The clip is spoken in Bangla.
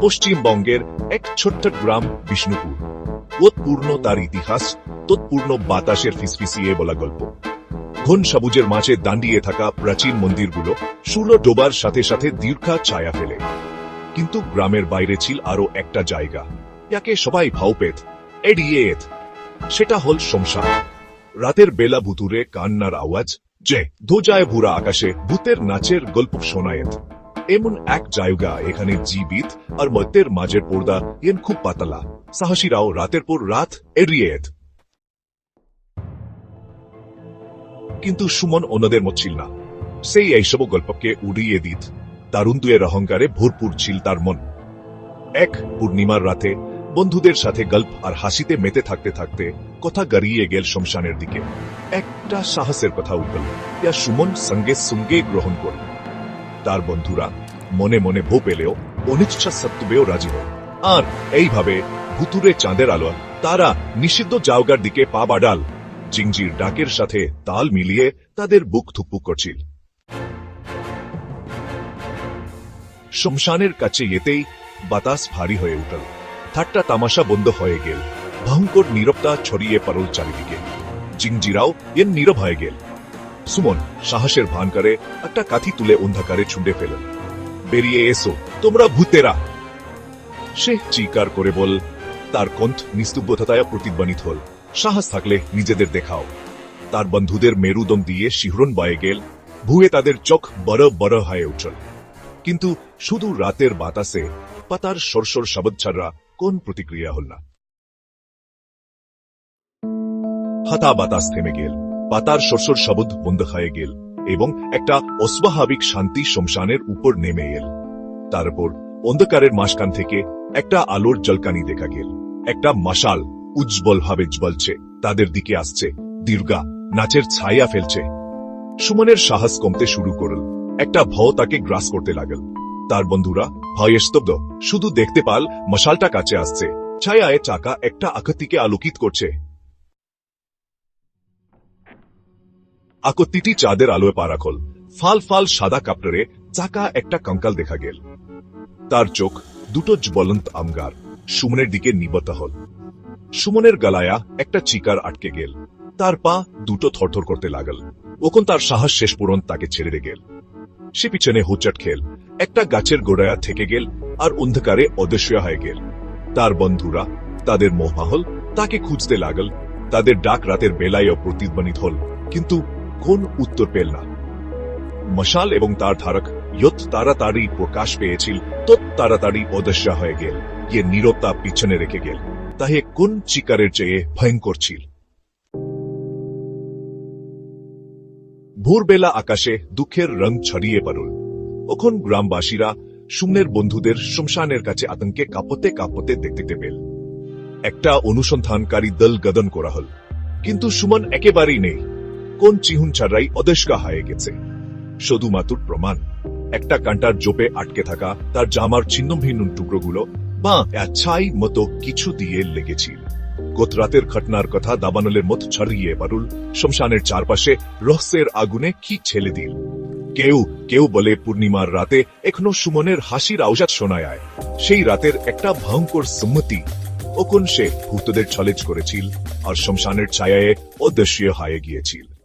পশ্চিমবঙ্গের এক ছোট্ট গ্রাম বিষ্ণুপুর। ওতপূর্ণ তার ইতিহাস তৎপূর্ণ বাতাসের ফিসফিসিয়ে বলা গল্প। ঘন সবুজের মাঝে দাঁড়িয়ে থাকা প্রাচীন মন্দিরগুলো সূর্য ডোবার সাথে সাথে দীর্ঘা ছায়া ফেলে। কিন্তু গ্রামের বাইরে ছিল আরও একটা জায়গা, যাকে সবাই ভাও পেত সেটা হল শমশান। রাতের বেলা ভুতুরে কান্নার আওয়াজ, যে ধোজায় ভুরা আকাশে ভূতের নাচের গল্প শোনায়েত। এমন এক জায়গা এখানে জীবিত আর মত্যের মাঝের পর্দা এন খুব পাতলা। সাহসীরাও রাতের পর রাত এড়িয়ে কিন্তু সুমন অন্যদের মত ছিল না। সেই এইসব গল্পকে উড়িয়ে দিত। তারুণদুয়ের অহংকারে ভরপুর ছিল তার মন। এক পূর্ণিমার রাতে বন্ধুদের সাথে গল্প আর হাসিতে মেতে থাকতে থাকতে কথা গড়িয়ে গেল শমশানের দিকে। একটা সাহসের কথা উঠল। ইয়া সুমন সঙ্গে সঙ্গে গ্রহণ করল। তার বন্ধুরা। মনে মনে ভো পেলেও, অনিচ্ছা সত্ত্বেও রাজি হল আর এইভাবে ভুতুরে চাঁদের আলো তারা নিষিদ্ধ জায়গার দিকে পা বাড়াল। জিংজির ডাকের সাথে তাল মিলিয়ে তাদের বুক থুকপুক করছিল। শমশানের কাছে যেতেই বাতাস ভারী হয়ে উঠল। ঠাট্টা তামাশা বন্ধ হয়ে গেল। ভয়ঙ্কর নীরবতা ছড়িয়ে পড়ল চারিদিকে। জিংজিরাও এর নীরব হয়ে গেল। সুমন সাহসের ভান করে একটা কাঠি তুলে অন্ধকারে ছুঁড়ে ফেলল বেরিয়ে এসো, তোমরা ভূতেরা। সে চিকার করে বল, তার কণ্ঠ নিস্তুব্ধতায় প্রতিধ্বনিত হল। সাহস থাকলে নিজেদের দেখাও। তার বন্ধুদের মেরুদম দিয়ে শিহরণ বয়ে গেল, ভুয়ে তাদের চোখ বড় বড় হয়ে উঠল। কিন্তু শুধু রাতের বাতাসে পাতার সরসর শব্দ ছাড়া কোন প্রতিক্রিয়া হল না। হাতা বাতাস থেমে গেল। পাতার সরসর শব্দ বন্ধ হয়ে গেল এবং একটা অস্বাভাবিক শান্তি শমশানের উপর নেমে এল। তারপর অন্ধকারের মাসখান থেকে একটা আলোর জলকানি দেখা গেল। একটা মশাল উজ্জ্বল ভাবে জ্বলছে, তাদের দিকে আসছে। দীর্ঘা নাচের ছায়া ফেলছে। সুমনের সাহস কমতে শুরু করল। একটা ভয় তাকে গ্রাস করতে লাগল। তার বন্ধুরা ভয়ে স্তব্ধ, শুধু দেখতে পাল, মশালটা কাছে আসছে। ছায়ায় চাকা একটা আকতিকে আলোকিত করছে। আকত্তিটি চাঁদের আলোয় পারাখল ফাল ফাল সাদা কাপড়ে চাকা একটা কঙ্কাল দেখা গেল। তার চোখ দুটো জ্বলন্ত আমগার। সুমনের দিকে নিবদ্ধ হল। সুমনের গলায়া একটা চিকার আটকে গেল। তার পা দুটো থরথর করতে লাগল। ওখন তার সাহস শেষ পূরণ তাকে ছেড়ে গেল। সে পিছনে হুচট খেল। একটা গাছের গোড়ায়া থেকে গেল আর অন্ধকারে অদৃশ্য হয়ে গেল। তার বন্ধুরা, তাদের মোহমাহল, তাকে খুঁজতে লাগল। তাদের ডাক রাতের বেলায়ও প্রতিধ্বনিত হল। কিন্তু কোন উত্তর পেল না। মশাল এবং তার ধারক যত তাড়াতাড়ি প্রকাশ পেয়েছিল, তত তাড়াতাড়ি অদৃশ্য হয়ে গেল। গিয়ে নীরবতা পিছনে রেখে গেল। তাহে কোন চিকারের চেয়ে ভয়ঙ্কর ছিল? ভোরবেলা আকাশে দুঃখের রং ছড়িয়ে পড়ল। ওখন গ্রামবাসীরা সুমনের বন্ধুদের শ্মশানের কাছে আতঙ্কে কাঁপতে কাঁপতে দেখতে পেল। একটা অনুসন্ধানকারী দল গদন করা হল। কিন্তু সুমন একেবারেই নেই। কোন চিহুন ছাড়াই অদেশকা হয়ে গেছে। শুধুমাত্র প্রমাণ, একটা কান্টার জোপে আটকে থাকা তার জামার ছিন্ন ভিন্ন টুকরোগুলো বা ছাই মতো কিছু দিয়ে লেগেছিল। গোতরাতের ঘটনার কথা দাবানলের মত ছড়িয়ে পারুল শমশানের চারপাশে রহস্যের আগুনে কি ছেলে দিল? কেউ কেউ বলে পূর্ণিমার রাতে এখনও সুমনের হাসির আওজাত শোনায় আয়। সেই রাতের একটা ভয়ঙ্কর সম্মতি ওকন সে ভূতদের ছলেজ করেছিল আর শমশানের ছায়ায় অদৃশ্য হয়ে গিয়েছিল।